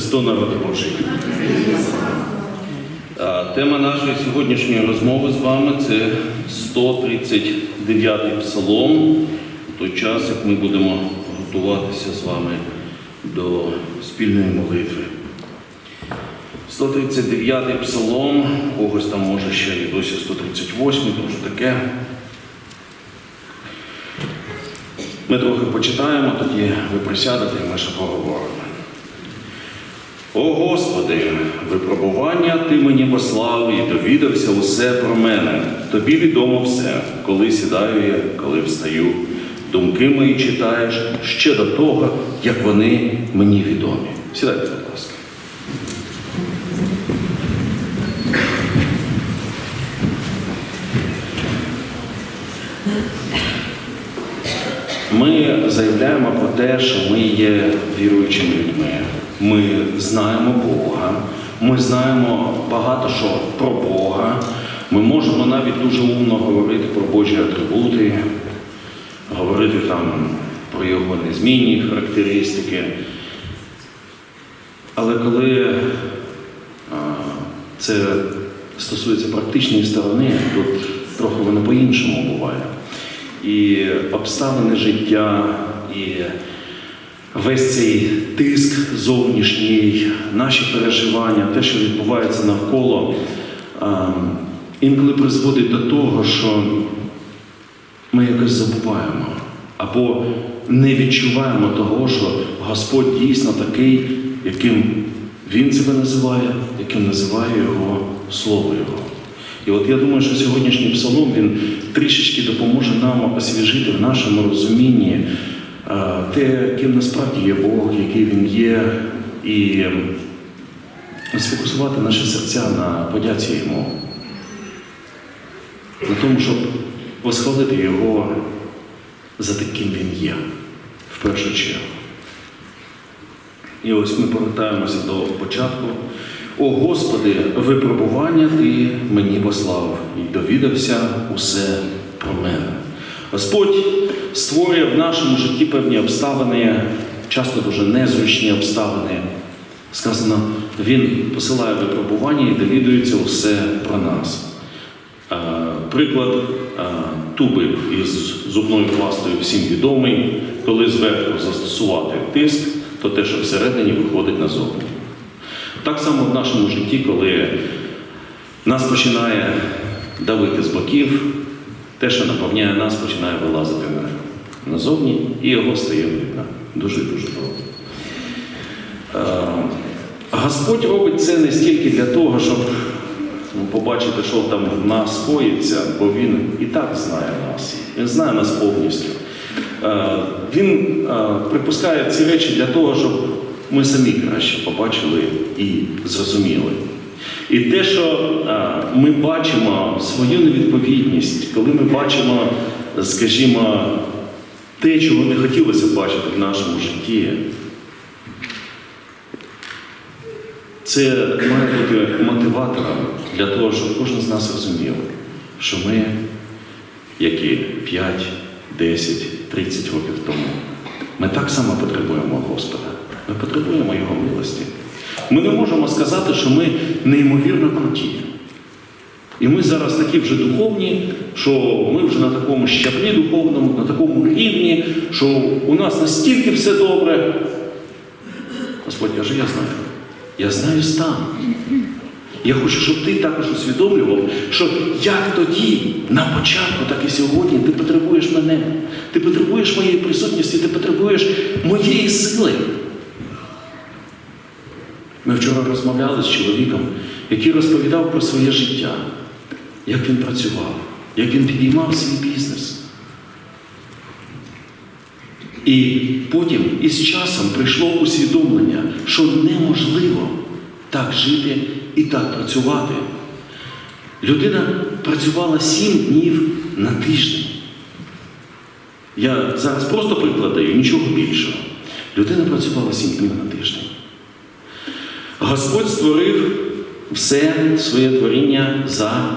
Христу народ Божий. Тема нашої сьогоднішньої розмови з вами це 139 псалом. В той час, як ми будемо готуватися з вами до спільної молитви. 139-й псалом, когось там може ще і досі 138-й, тому що таке. Ми трохи почитаємо, тоді ви присядете і ми ще поговоримо. О Господи, випробування Ти мені послав і довідався усе про мене. Тобі відомо все, коли сідаю я, коли встаю. Думки мої читаєш ще до того, як вони мені відомі. Сідайте, будь ласка. Ми заявляємо про те, що ми є віруючими людьми. Ми знаємо Бога, ми знаємо багато що про Бога. Ми можемо навіть дуже умно говорити про Божі атрибути, говорити там про його незмінні характеристики. Але коли це стосується практичної сторони, тут трохи воно по-іншому буває. І обставини життя, і весь цей тиск зовнішній, наші переживання, те, що відбувається навколо, інколи призводить до того, що ми якось забуваємо або не відчуваємо того, що Господь дійсно такий, яким Він себе називає, яким називає Його Слово Його. І от я думаю, що сьогоднішній псалом він трішечки допоможе нам освіжити в нашому розумінні те, ким насправді є Бог, який він є, і сфокусувати наші серця на подяці йому, на тому, щоб восхвалити Його за таким він є, в першу чергу. І ось ми повертаємося до початку. О Господи, випробування Ти мені послав і довідався усе про мене. Господь створює в нашому житті певні обставини, часто дуже незручні обставини. Сказано, Він посилає випробування і довідується усе про нас. Е, Приклад е, туби із зубною пастою всім відомий, коли зверху застосувати тиск, то те, що всередині виходить назовні. Так само в нашому житті, коли нас починає давити з боків, те, що наповняє нас, починає вилазити на- назовні, і його стає видно. Дуже-дуже добре. Е, Господь робить це не стільки для того, щоб ну, побачити, що там в нас коїться, бо Він і так знає нас. Він знає нас повністю. Е, Він е, припускає ці речі для того, щоб ми самі краще побачили і зрозуміли. І те, що ми бачимо свою невідповідність, коли ми бачимо, скажімо, те, чого не хотілося бачити в нашому житті, це має бути мотиватором для того, щоб кожен з нас розумів, що ми, які 5, 10, 30 років тому, ми так само потребуємо Господа. Ми потребуємо Його милості. Ми не можемо сказати, що ми неймовірно круті. І ми зараз такі вже духовні, що ми вже на такому щаблі духовному, на такому рівні, що у нас настільки все добре. Господь каже, я знаю. Я знаю стан. Я хочу, щоб ти також усвідомлював, що як тоді, на початку, так і сьогодні, ти потребуєш мене. Ти потребуєш моєї присутності, ти потребуєш моєї сили. Ми вчора розмовляли з чоловіком, який розповідав про своє життя, як він працював, як він підіймав свій бізнес. І потім із часом прийшло усвідомлення, що неможливо так жити і так працювати. Людина працювала сім днів на тиждень. Я зараз просто прикладаю, нічого більшого. Людина працювала сім днів на тиждень. Господь створив все своє творіння за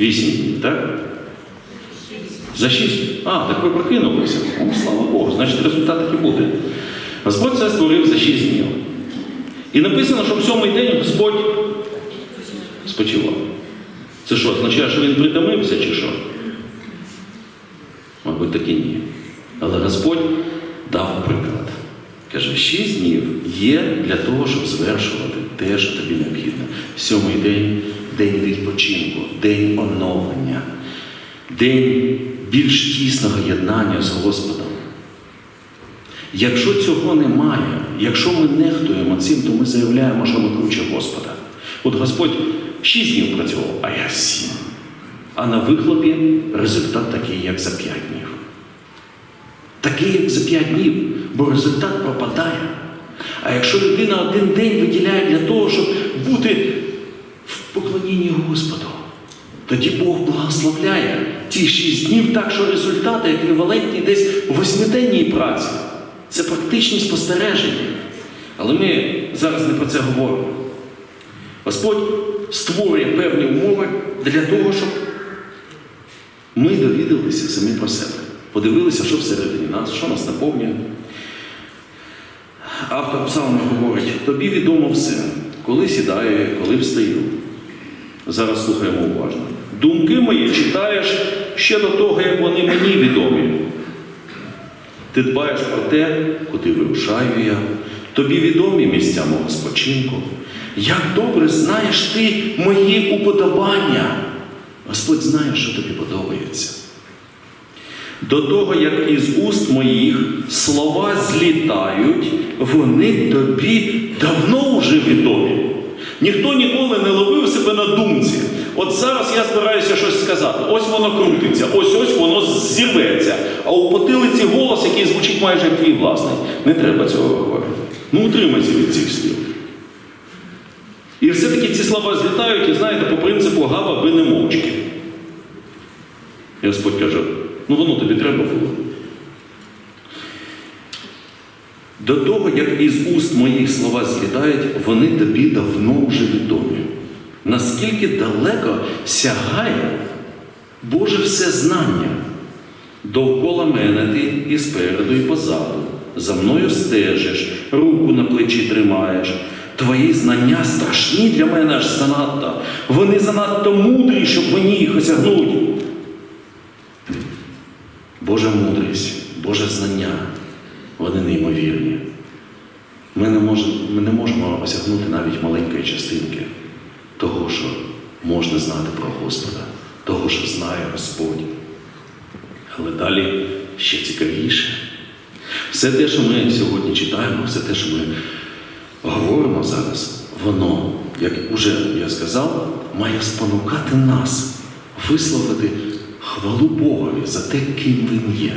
вісім так? За шість. А, так ви прокинулися. О, слава Богу, значить результат і буде. Господь це створив за шість днів. І написано, що в сьомий день Господь спочивав. Це що, означає, що він притомився чи що? Мабуть, таки ні. Але Господь дав приклад. Каже, шість днів є для того, щоб звершувати те, що тобі необхідно. Сьомий день день відпочинку, день оновлення, день більш тісного єднання з Господом. Якщо цього немає, якщо ми нехтуємо цим, то ми заявляємо, що ми круче Господа. От Господь шість днів працював, а я сім. А на вихлопі результат такий, як за п'ять днів. Такий, як за п'ять днів, бо результат пропадає. А якщо людина один день виділяє для того, щоб бути поклонінні Господу, тоді Бог благословляє ті шість днів так, що результати еквівалентні десь восьмиденній праці. Це практичні спостереження. Але ми зараз не про це говоримо. Господь створює певні умови для того, щоб ми довідалися самі про себе. Подивилися, що всередині нас, що нас наповнює. Автор псалму говорить, тобі відомо все, коли сідаю, коли встаю. Зараз слухаємо уважно. Думки мої читаєш ще до того, як вони мені відомі. Ти дбаєш про те, куди вирушаю я, тобі відомі місця мого спочинку. Як добре знаєш ти мої уподобання. Господь знає, що тобі подобається. До того, як із уст моїх слова злітають, вони тобі давно вже відомі. Ніхто ніколи не ловив себе на думці. От зараз я збираюся щось сказати. Ось воно крутиться, ось ось воно зірветься. А у потилиці голос, який звучить майже як твій власний. Не треба цього говорити. Ну, утримайся від цих слів. І все-таки ці слова злітають, і знаєте, по принципу гава би не мовчки. І Господь каже, ну воно тобі треба було. До того, як із уст моїх слова злітають, вони тобі давно вже відомі. Наскільки далеко сягає Боже всезнання довкола мене ти і спереду, і позаду. За мною стежиш, руку на плечі тримаєш. Твої знання страшні для мене аж занадто. Вони занадто мудрі, щоб мені їх осягнути. Божа мудрість, Боже знання, вони неймовірні. Ми не, можемо, ми не можемо осягнути навіть маленької частинки того, що можна знати про Господа, того, що знає Господь. Але далі ще цікавіше. Все те, що ми сьогодні читаємо, все те, що ми говоримо зараз, воно, як уже я сказав, має спонукати нас висловити хвалу Богові за те, ким Він є.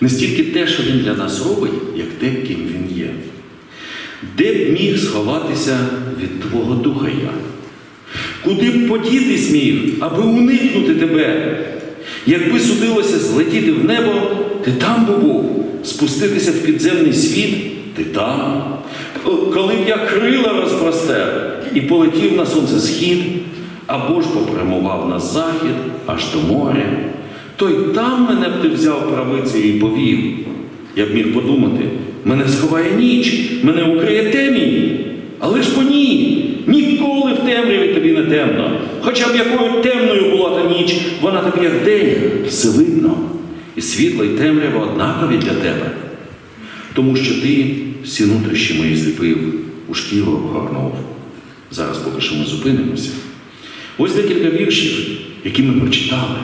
Не стільки те, що Він для нас робить, як те, ким Він є. Де б міг сховатися від Твого Духа я? Куди б подітись міг, аби уникнути тебе? Якби судилося злетіти в небо, ти там би був, спуститися в підземний світ, ти там. Коли б я крила розпростер і полетів на сонцесхід, або ж попрямував на захід аж до моря, то й там мене б ти взяв правицею і повів. Я б міг подумати, мене сховає ніч, мене укриє темінь. Але ж по ні, ніколи в темряві тобі не темно. Хоча б якою темною була та ніч, вона тобі як день, все видно. І світло, і темрява однакові для тебе. Тому що ти всі нутрощі мої зліпив, у шкіру обгорнув. Зараз поки що ми зупинимося. Ось декілька віршів, які ми прочитали,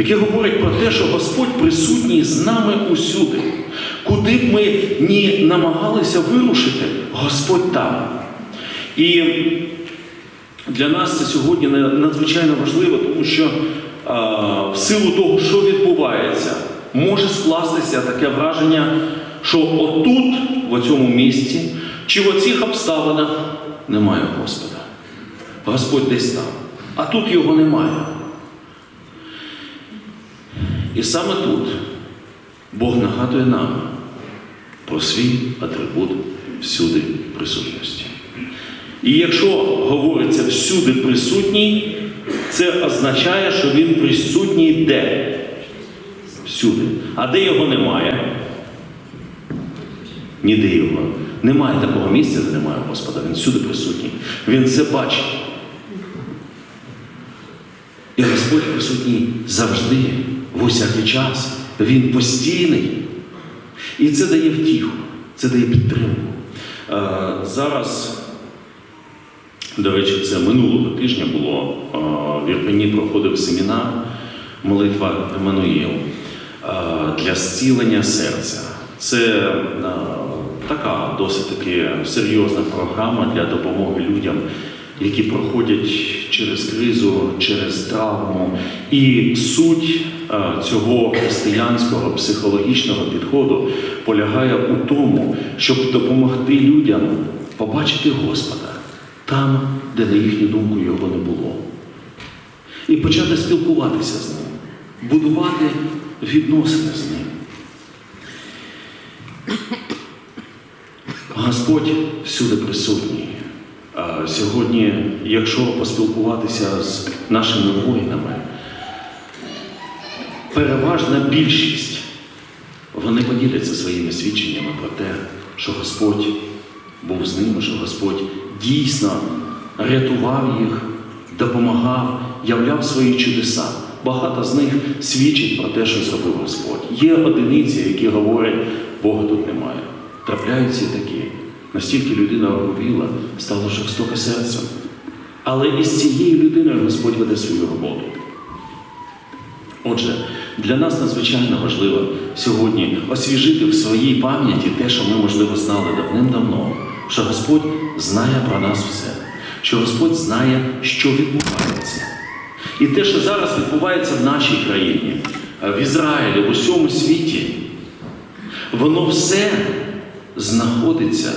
які говорять про те, що Господь присутній з нами усюди. Куди б ми ні намагалися вирушити, Господь там. І для нас це сьогодні надзвичайно важливо, тому що в силу того, що відбувається, може скластися таке враження, що отут, в цьому місці, чи в оцих обставинах немає Господа. Господь десь там, а тут його немає. І саме тут Бог нагадує нам про свій атрибут всюди присутності. І якщо говориться всюди присутній, це означає, що він присутній де? Всюди. А де його немає? Ніде його Немає такого місця, де немає Господа. Він всюди присутній. Він все бачить. І Господь присутній завжди, усякий час. Він постійний. І це дає втіху, це дає підтримку. Е, Зараз, до речі, це минулого тижня було е, в Ірпені проходив семінар молитва Еммануїл е, для зцілення серця. Це така досить таки серйозна програма для допомоги людям, які проходять через кризу, через травму. І суть цього християнського психологічного підходу полягає у тому, щоб допомогти людям побачити Господа там, де, на їхню думку, його не було. І почати спілкуватися з ним, будувати відносини з ним. Господь всюди присутній. Сьогодні, якщо поспілкуватися з нашими воїнами, переважна більшість вони поділяться своїми свідченнями про те, що Господь був з ними, що Господь дійсно рятував їх, допомагав, являв свої чудеса. Багато з них свідчить про те, що зробив Господь. Є одиниці, які говорять, Бога тут немає. Трапляються і такі. Настільки людина оговіла, стало жорстоке серцем. Але із цією людиною Господь веде свою роботу. Отже, для нас надзвичайно важливо сьогодні освіжити в своїй пам'яті те, що ми, можливо, знали давним-давно, що Господь знає про нас все, що Господь знає, що відбувається. І те, що зараз відбувається в нашій країні, в Ізраїлі, в усьому світі, воно все знаходиться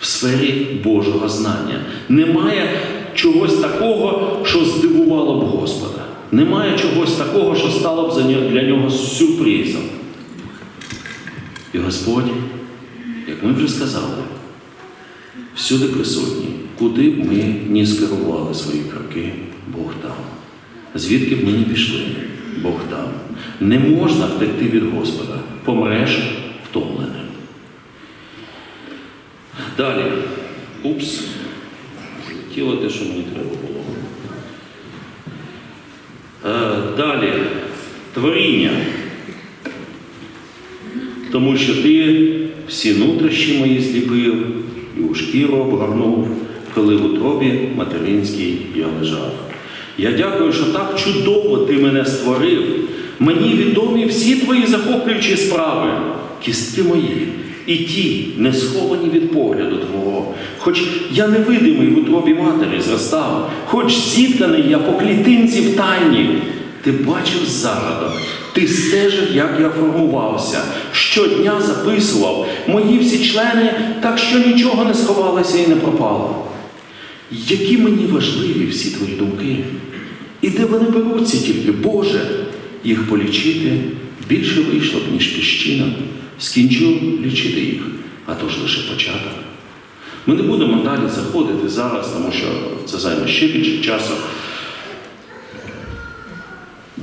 в сфері Божого знання. Немає чогось такого, що здивувало б Господа. Немає чогось такого, що стало б для нього сюрпризом. І Господь, як ми вже сказали, всюди присутній, куди б ми ні скерували свої кроки, Бог там. Звідки б ми не пішли, Бог там. Не можна втекти від Господа, помреш втомленим. Далі. Упс. Злетіло те, що мені треба було. Е, Далі. Творіння. Тому що ти всі нутрощі мої зліпив і у шкіру обгорнув, коли в утробі материнській я лежав. Я дякую, що так чудово ти мене створив. Мені відомі всі твої захоплюючі справи, кістки мої, і ті, не сховані від погляду Твого. Хоч я невидимий в утробі матері зростав, хоч зітканий я по клітинці в тайні. Ти бачив зародок, ти стежив, як я формувався, щодня записував мої всі члени, так що нічого не сховалося і не пропало. Які мені важливі всі твої думки, і де вони беруться тільки, Боже, їх полічити більше вийшло б, ніж піщинок. Скінчу лічити їх, а то ж лише початок. Ми не будемо далі заходити зараз, тому що це займе ще більше часу.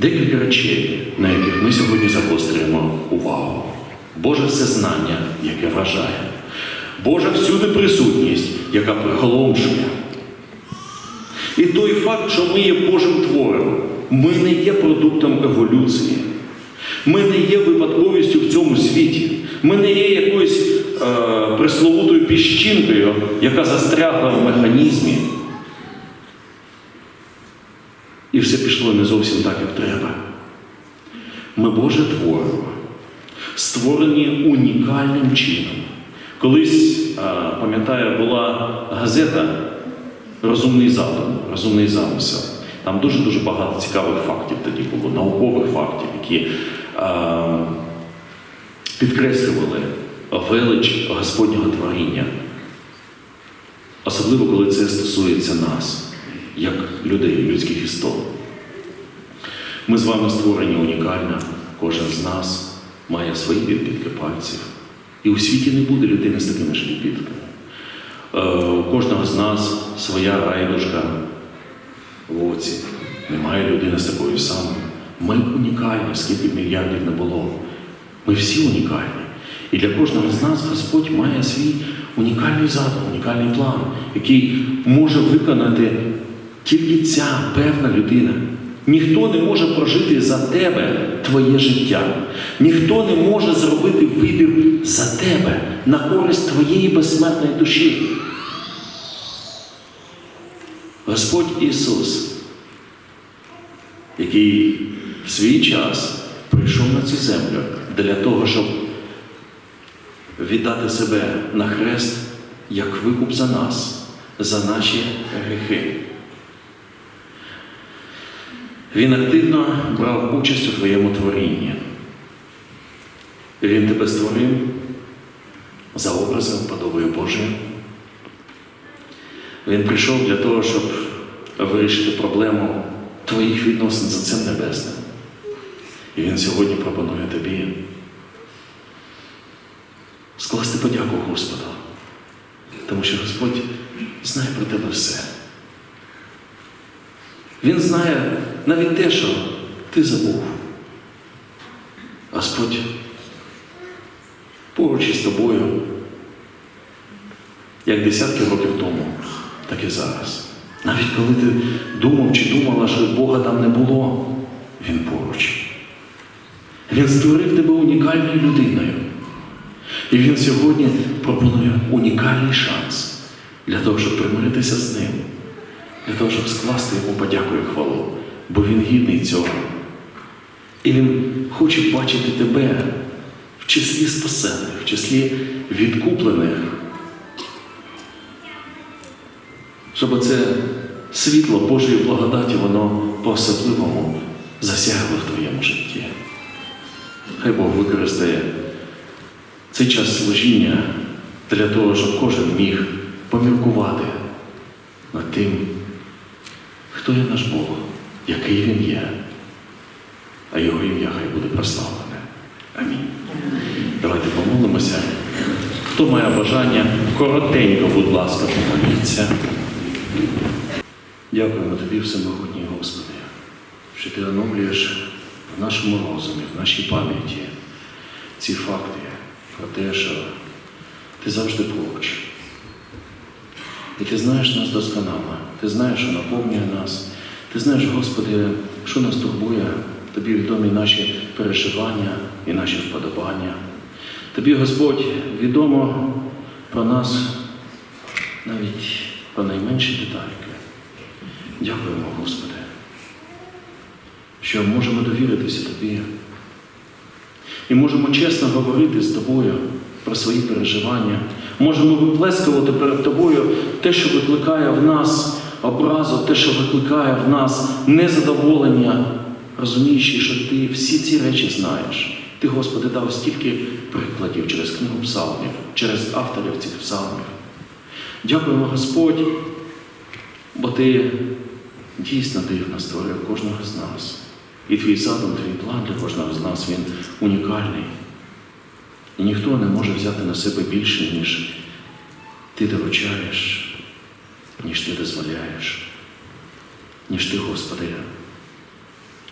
Декілька речей, на яких ми сьогодні загострюємо увагу. Боже всезнання, яке вражає. Божа всюди присутність, яка приголомшує. І той факт, що ми є Божим твором, ми не є продуктом еволюції. Ми не є випадковістю в цьому світі. Ми не є якоюсь е, пресловутою піщинкою, яка застрягла в механізмі. І все пішло не зовсім так, як треба. Ми Боже творимо, створені унікальним чином. Колись, пам'ятаю, була газета Розумний задум, розумний замисел. Там дуже-дуже багато цікавих фактів тоді було, наукових фактів, які е, підкреслювали велич Господнього творіння. Особливо, коли це стосується нас, як людей, людських істот. Ми з вами створені унікально, кожен з нас має свої відбитки пальців. І у світі не буде людини з такими ж відбитками. Е, У кожного з нас своя райдушка в оці. Немає людини з такою самою. Ми унікальні, скільки б мільярдів не було. Ми всі унікальні. І для кожного з нас Господь має свій унікальний задум, унікальний план, який може виконати тільки ця певна людина. Ніхто не може прожити за тебе твоє життя. Ніхто не може зробити вибір за тебе на користь твоєї безсмертної душі. Господь Ісус, який в свій час прийшов на цю землю для того, щоб віддати себе на хрест як викуп за нас, за наші гріхи. Він активно брав участь у твоєму творінні. Він тебе створив за образом подобою Божою. Він прийшов для того, щоб вирішити проблему твоїх відносин з Отцем Небесним. І Він сьогодні пропонує тобі скласти подяку Господу, тому що Господь знає про тебе все. Він знає навіть те, що ти забув. Господь поруч із тобою, як десятки років тому, так і зараз. Навіть коли ти думав чи думала, що Бога там не було, Він поруч. Він створив тебе унікальною людиною. І він сьогодні пропонує унікальний шанс для того, щоб примиритися з ним, для того, щоб скласти йому подяку і хвалу, бо він гідний цього. І він хоче бачити тебе в числі спасених, в числі відкуплених, щоб це світло Божої благодаті, воно по-особливому засягло в твоєму житті. Хай Бог використає цей час служіння для того, щоб кожен міг поміркувати над тим, хто є наш Бог, який Він є, а Його ім'я хай буде прославлене. Амінь. Давайте помолимося. Хто має бажання, коротенько, будь ласка, помоліться. Дякуємо тобі, всемогутній Господи, що ти оновлюєш в нашому розумі, в нашій пам'яті ці факти про те, що ти завжди поруч. І ти знаєш нас досконало, ти знаєш, що наповнює нас, ти знаєш, Господи, що нас турбує, тобі відомі наші переживання і наші вподобання. Тобі, Господь, відомо про нас навіть про найменші детальки. Дякуємо, Господи, що можемо довіритися Тобі. І можемо чесно говорити з тобою про свої переживання. Можемо виплескувати перед тобою те, що викликає в нас образу, те, що викликає в нас незадоволення, розуміючи, що ти всі ці речі знаєш. Ти, Господи, дав стільки прикладів через книгу псалмів, через авторів цих псалмів. Дякуємо, Господь, бо Ти дійсно дивно створив кожного з нас. І твій задум, твій план для кожного з нас, він унікальний. І ніхто не може взяти на себе більше, ніж ти доручаєш, ніж ти дозволяєш, ніж ти, Господи,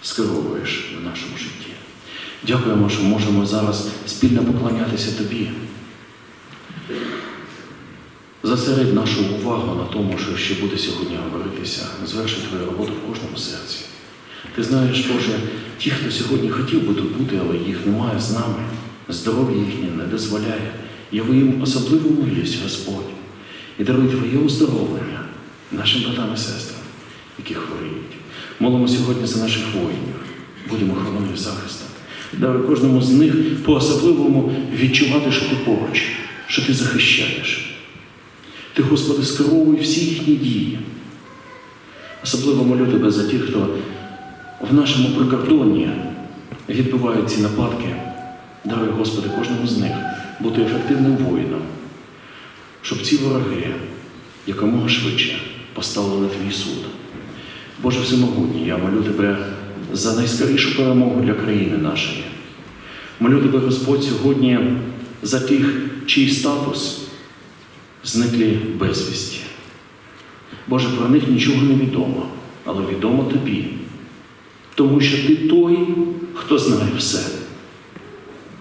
скеровуєш в нашому житті. Дякуємо, що можемо зараз спільно поклонятися Тобі. Зосередь нашу увагу на тому, що ще буде сьогодні говоритися, зверши твою роботу в кожному серці. Ти знаєш, Боже, ті, хто сьогодні хотів би тут бути, але їх немає з нами, здоров'я їхнє не дозволяє. Яви їм особливу милість, Господь, і даруй Твоє оздоровлення нашим братам і сестрам, які хворіють. Молимо сьогодні за наших воїнів, будемо охороною захистом. Даруй кожному з них по-особливому відчувати, що ти поруч, що ти захищаєш. Ти, Господи, скеровуй всі їхні дії. Особливо молю тебе за тих, хто в нашому прикордонні відбувають ці нападки. Даруй, Господи, кожному з них бути ефективним воїном, щоб ці вороги якомога швидше поставили на твій суд. Боже Всемогутній, я молю тебе за найскорішу перемогу для країни нашої. Молю тебе, Господь, сьогодні за тих, чий статус зниклі безвісті. Боже, про них нічого не відомо, але відомо тобі, тому що ти той, хто знає все.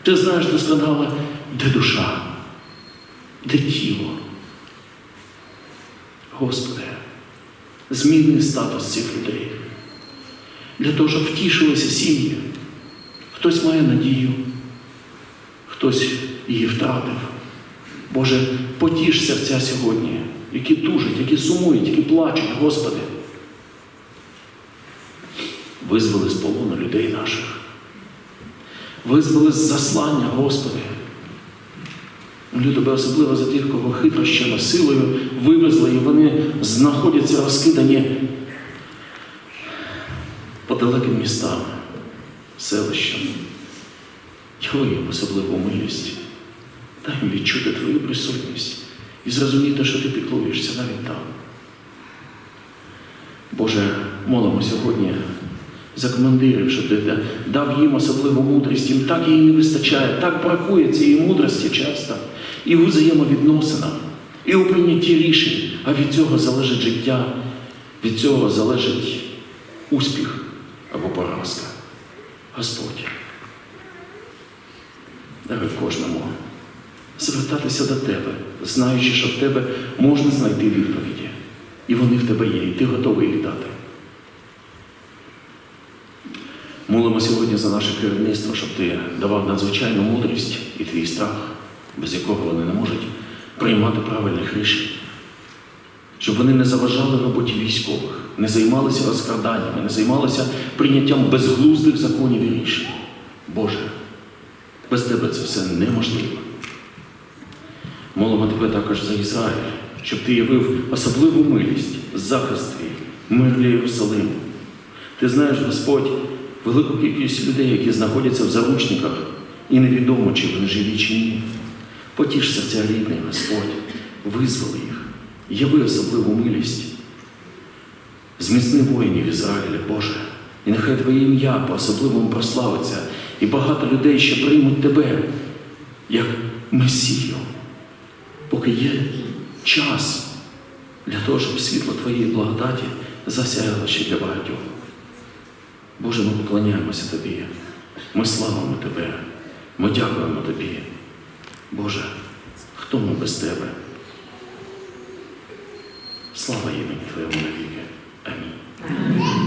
Ти знаєш досконало де душа, де тіло. Господи, зміни статус цих людей. Для того, щоб втішилися сім'ї. Хтось має надію, хтось її втратив. Боже, потіш серця сьогодні, які тужать, які сумують, які плачуть, Господи. Визволи з полону людей наших. Визволи з заслання, Господи. Молю тебе особливо за тих, кого хитрощами, силою вивезли, і вони знаходяться розкидані по далеким містам, селищам. Його їм особливу милість. Дай їм відчути твою присутність і зрозуміти, що ти піклуєшся навіть там. Боже, молимо сьогодні за командирів, щоб ти дав їм особливу мудрість. Їм так її не вистачає, так бракує цієї мудрості часто. І у взаємовідносинах, і у прийнятті рішень. А від цього залежить життя, від цього залежить успіх або поразка. Господь, дай кожному звертатися до Тебе, знаючи, що в Тебе можна знайти відповіді. І вони в тебе є, і ти готовий їх дати. Молимо сьогодні за наше керівництво, щоб ти давав надзвичайну мудрість і твій страх, без якого вони не можуть приймати правильних рішень. Щоб вони не заважали роботі військових, не займалися розкраданнями, не займалися прийняттям безглуздих законів і рішень. Боже, без тебе це все неможливо. Молимо тебе також за Ізраїль, щоб ти явив особливу милість, захист твій, мир для Єрусалиму. Ти знаєш, Господь, велику кількість людей, які знаходяться в заручниках, і невідомо, чи вони живі, чи ні. Потіш серця рідних, Господь, визволи їх, яви особливу милість. Зміцни воїнів Ізраїля, Боже, і нехай Твоє ім'я по-особливому прославиться, і багато людей ще приймуть Тебе як Месію, поки є час для того, щоб світло Твоєї благодаті засяяло ще для багатьох. Боже, ми поклоняємося Тобі, ми славимо Тебе, ми дякуємо Тобі. Боже, хто ми без Тебе? Слава імені Твоєму навіки. Амінь.